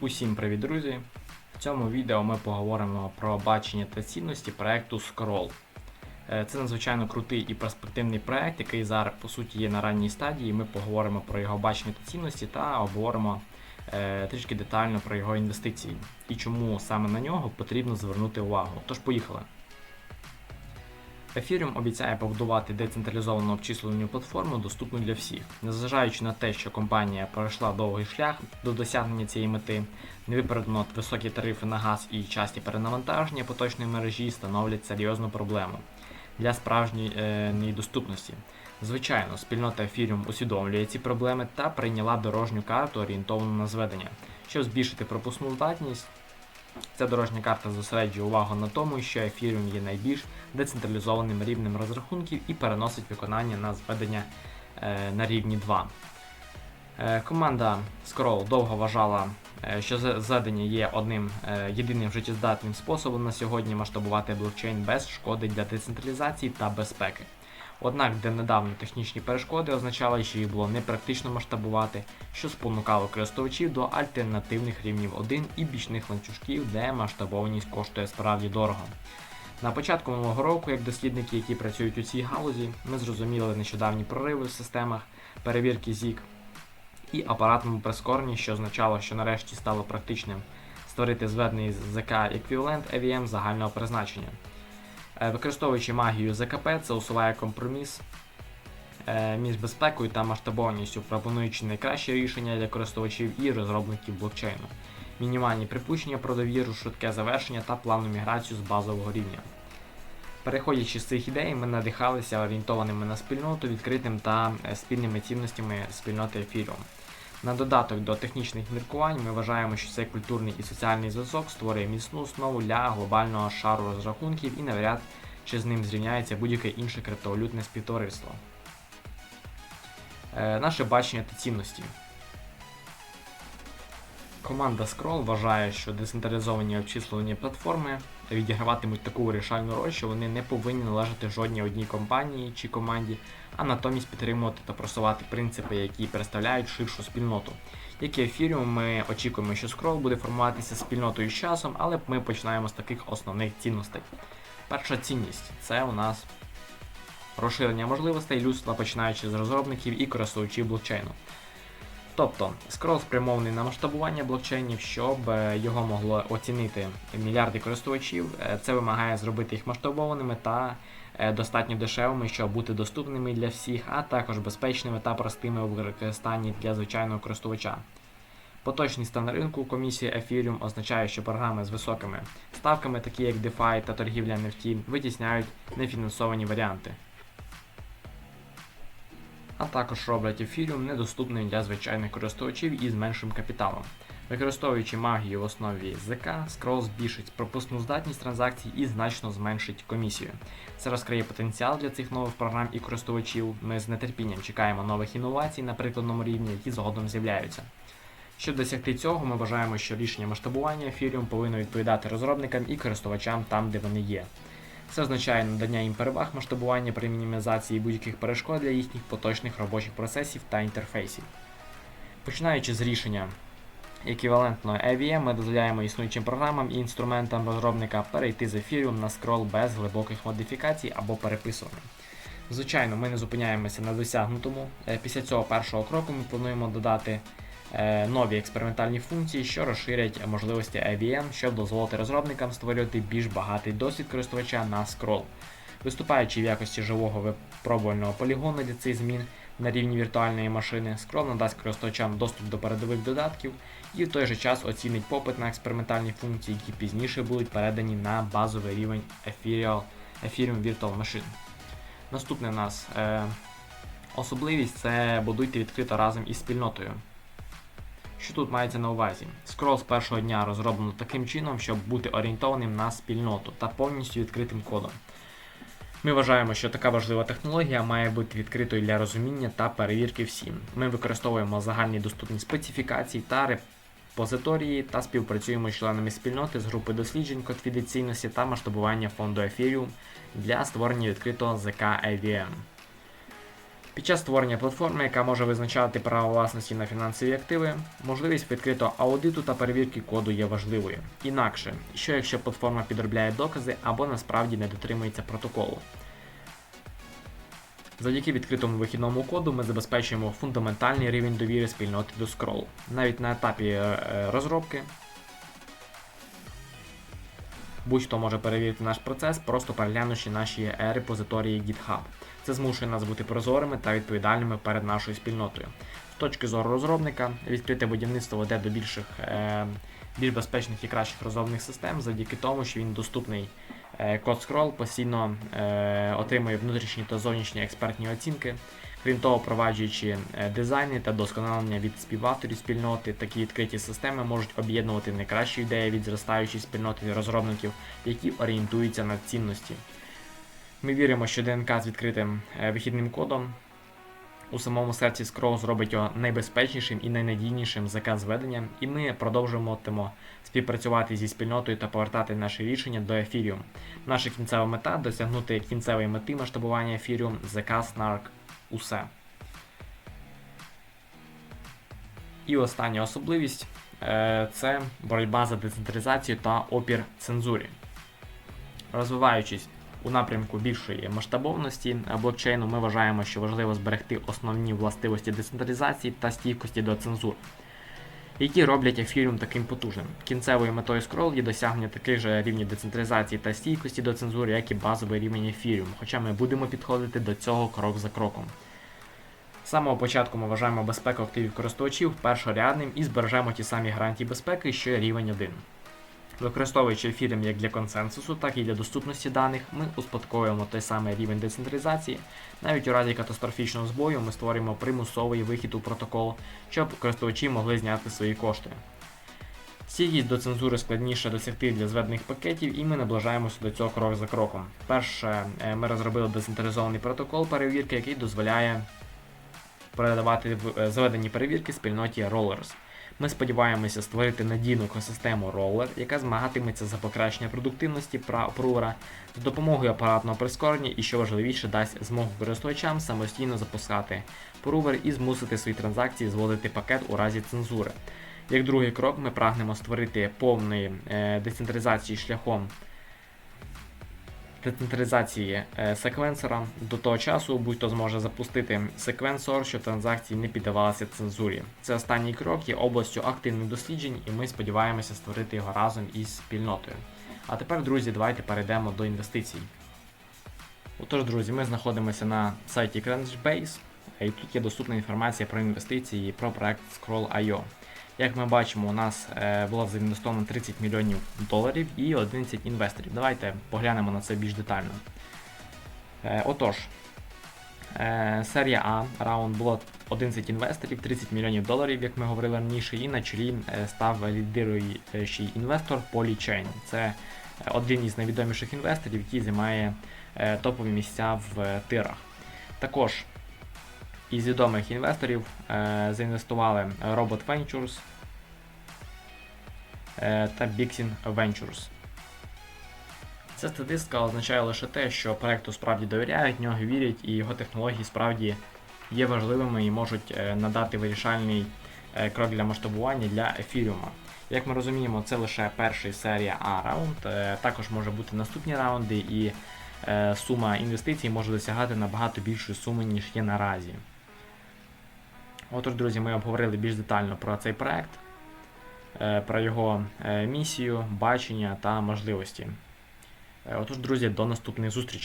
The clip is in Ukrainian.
Усім привіт, друзі! В цьому відео ми поговоримо про бачення та цінності проекту Scroll. Е, Це надзвичайно крутий і перспективний проект, який зараз по суті є на ранній стадії. Ми поговоримо про його бачення та цінності та обговоримо е, трішки детально про його інвестиції і чому саме на нього потрібно звернути увагу. Тож поїхали. Ethereum обіцяє побудувати децентралізовану обчислювальну платформу, доступну для всіх. Незважаючи на те, що компанія пройшла довгий шлях до досягнення цієї мети, невиправдано високі тарифи на газ і часті перенавантаження поточної мережі становлять серйозну проблему для справжньої е, доступності. Звичайно, спільнота Ethereum усвідомлює ці проблеми та прийняла дорожню карту, орієнтовану на зведення, щоб збільшити пропускну здатність. Ця дорожня карта зосереджує увагу на тому, що Ethereum є найбільш децентралізованим рівнем розрахунків і переносить виконання на зведення е, на рівні 2. Е, команда Scroll довго вважала, е, що зведення є одним єдиним життєздатним способом на сьогодні масштабувати блокчейн без шкоди для децентралізації та безпеки. Однак, де технічні перешкоди означали, що їх було непрактично масштабувати, що спонукало користувачів до альтернативних рівнів 1 і бічних ланцюжків, де масштабованість коштує справді дорого. На початку минулого року, як дослідники, які працюють у цій галузі, ми зрозуміли нещодавні прориви в системах перевірки ZIG і апаратному прискоренні, що означало, що нарешті стало практичним створити зведений ЗК еквівалент EVM загального призначення. Е, Використовуючи магію ЗКП, це усуває компроміс е, між безпекою та масштабованістю, пропонуючи найкраще рішення для користувачів і розробників блокчейну, мінімальні припущення про довіру, швидке завершення та плавну міграцію з базового рівня. Переходячи з цих ідей, ми надихалися орієнтованими на спільноту, відкритим та е, спільними цінностями спільноти Ethereum. На додаток до технічних міркувань ми вважаємо, що цей культурний і соціальний зв'язок створює міцну основу для глобального шару розрахунків і навряд чи з ним зрівняється будь-яке інше криптовалютне співтовариство. Е, наше бачення та цінності. Команда Scroll вважає, що децентралізовані обчислювальні платформи відіграватимуть таку вирішальну роль, що вони не повинні належати жодній одній компанії чи команді, а натомість підтримувати та просувати принципи, які представляють ширшу спільноту. Як і Ethereum, ми очікуємо, що Scroll буде формуватися спільнотою з часом, але ми починаємо з таких основних цінностей. Перша цінність це у нас розширення можливостей людства, починаючи з розробників і користувачів блокчейну. Тобто, скрол спрямований на масштабування блокчейнів, щоб е, його могло оцінити мільярди користувачів. Е, Це вимагає зробити їх масштабованими та е, достатньо дешевими, щоб бути доступними для всіх, а також безпечними та простими у використанні для звичайного користувача. Поточний стан ринку комісії Ethereum означає, що програми з високими ставками, такі як DeFi та торгівля NFT, витісняють нефінансовані варіанти а також роблять Ethereum недоступним для звичайних користувачів із меншим капіталом. Використовуючи магію в основі ЗК, Scroll збільшить пропускну здатність транзакцій і значно зменшить комісію. Це розкриє потенціал для цих нових програм і користувачів. Ми з нетерпінням чекаємо нових інновацій на прикладному рівні, які згодом з'являються. Щоб досягти цього, ми вважаємо, що рішення масштабування Ethereum повинно відповідати розробникам і користувачам там, де вони є. Це означає надання їм переваг масштабування при мінімізації будь-яких перешкод для їхніх поточних робочих процесів та інтерфейсів. Починаючи з рішення еквівалентного EVM, ми дозволяємо існуючим програмам і інструментам розробника перейти з Ethereum на скрол без глибоких модифікацій або переписування. Звичайно, ми не зупиняємося на досягнутому. Е, Після цього першого кроку ми плануємо додати нові експериментальні функції, що розширять можливості IBM, щоб дозволити розробникам створювати більш багатий досвід користувача на скрол. Виступаючи в якості живого випробувального полігону для цих змін на рівні віртуальної машини, скрол надасть користувачам доступ до передових додатків і в той же час оцінить попит на експериментальні функції, які пізніше будуть передані на базовий рівень Ethereum Virtual Machine. Наступне в нас е, особливість це будуйте відкрито разом із спільнотою. Що тут мається на увазі? Скрол з першого дня розроблено таким чином, щоб бути орієнтованим на спільноту та повністю відкритим кодом. Ми вважаємо, що така важлива технологія має бути відкритою для розуміння та перевірки всім. Ми використовуємо загальні доступні специфікації та репозиторії та співпрацюємо з членами спільноти з групи досліджень конфіденційності та масштабування фонду Ethereum для створення відкритого ЗК IVM. Під час створення платформи, яка може визначати право власності на фінансові активи, можливість відкритого аудиту та перевірки коду є важливою. Інакше, що якщо платформа підробляє докази або насправді не дотримується протоколу. Завдяки відкритому вихідному коду ми забезпечуємо фундаментальний рівень довіри спільноти до Scroll. Навіть на етапі е, розробки будь-хто може перевірити наш процес, просто переглянувши наші репозиторії GitHub. Це змушує нас бути прозорими та відповідальними перед нашою спільнотою. З точки зору розробника, відкрите будівництво веде до більших, е, більш безпечних і кращих розробних систем завдяки тому, що він доступний. Е, Код Scroll постійно е, отримує внутрішні та зовнішні експертні оцінки. Крім того, впроваджуючи е, дизайни та досконалення від співавторів спільноти, такі відкриті системи можуть об'єднувати найкращі ідеї від зростаючої спільноти розробників, які орієнтуються на цінності. Ми віримо, що ДНК з відкритим е, вихідним кодом у самому серці Scroll зробить його найбезпечнішим і найнадійнішим заказ зведенням, і ми продовжуватимемо співпрацювати зі спільнотою та повертати наші рішення до Ethereum. Наша кінцева мета досягнути кінцевої мети масштабування Ethereum заказ NARC усе. І остання особливість е, це боротьба за децентралізацію та опір цензурі. Розвиваючись у напрямку більшої масштабовності блокчейну, ми вважаємо, що важливо зберегти основні властивості децентралізації та стійкості до цензур, які роблять Ethereum таким потужним. Кінцевою метою Scroll є досягнення таких же рівнів децентралізації та стійкості до цензури, як і базовий рівень Ethereum, хоча ми будемо підходити до цього крок за кроком. З самого початку ми вважаємо безпеку активів користувачів першорядним і збережемо ті самі гарантії безпеки, що й рівень 1. Використовуючи ефірем як для консенсусу, так і для доступності даних, ми успадковуємо той самий рівень децентралізації. Навіть у разі катастрофічного збою ми створюємо примусовий вихід у протокол, щоб користувачі могли зняти свої кошти. Стійкість до цензури складніше досягти для зведених пакетів, і ми наближаємося до цього крок за кроком. Перше, е, ми розробили децентралізований протокол перевірки, який дозволяє передавати е, перевірки спільноті Rollers. Ми сподіваємося створити надійну екосистему Roller, яка змагатиметься за покращення продуктивності прура за допомогою апаратного прискорення і, що важливіше, дасть змогу користувачам самостійно запускати прувер і змусити свої транзакції зводити пакет у разі цензури. Як другий крок, ми прагнемо створити повної е, децентралізації шляхом децентралізації е, секвенсора. До того часу будь-хто зможе запустити секвенсор, щоб транзакції не піддавалися цензурі. Це останній крок є областю активних досліджень, і ми сподіваємося створити його разом із спільнотою. А тепер, друзі, давайте перейдемо до інвестицій. Отож, друзі, ми знаходимося на сайті Crunchbase, і тут є доступна інформація про інвестиції і про проект Scroll.io. Як ми бачимо, у нас е, було заінвестовано 30 мільйонів доларів і 11 інвесторів. Давайте поглянемо на це більш детально. Е, отож, е, серія А раунд було 11 інвесторів, 30 мільйонів доларів, як ми говорили раніше, і на чолі став лідируючий інвестор Polychain. Це один із найвідоміших інвесторів, який займає топові місця в тирах. Також із відомих інвесторів е, заінвестували Robot Ventures е, та Bixin Ventures. Ця статистика означає лише те, що проекту справді довіряють, в нього вірять і його технології справді є важливими і можуть е, надати вирішальний е, крок для масштабування для ефіріума. Як ми розуміємо, це лише перший серія А раунд. Е, Також може бути наступні раунди, і сума інвестицій може досягати набагато більшої суми, ніж є наразі. Отож, друзі, ми обговорили більш детально про цей проект, е, про його е, місію, бачення та можливості. Е, Отож, друзі, до наступних зустрічей.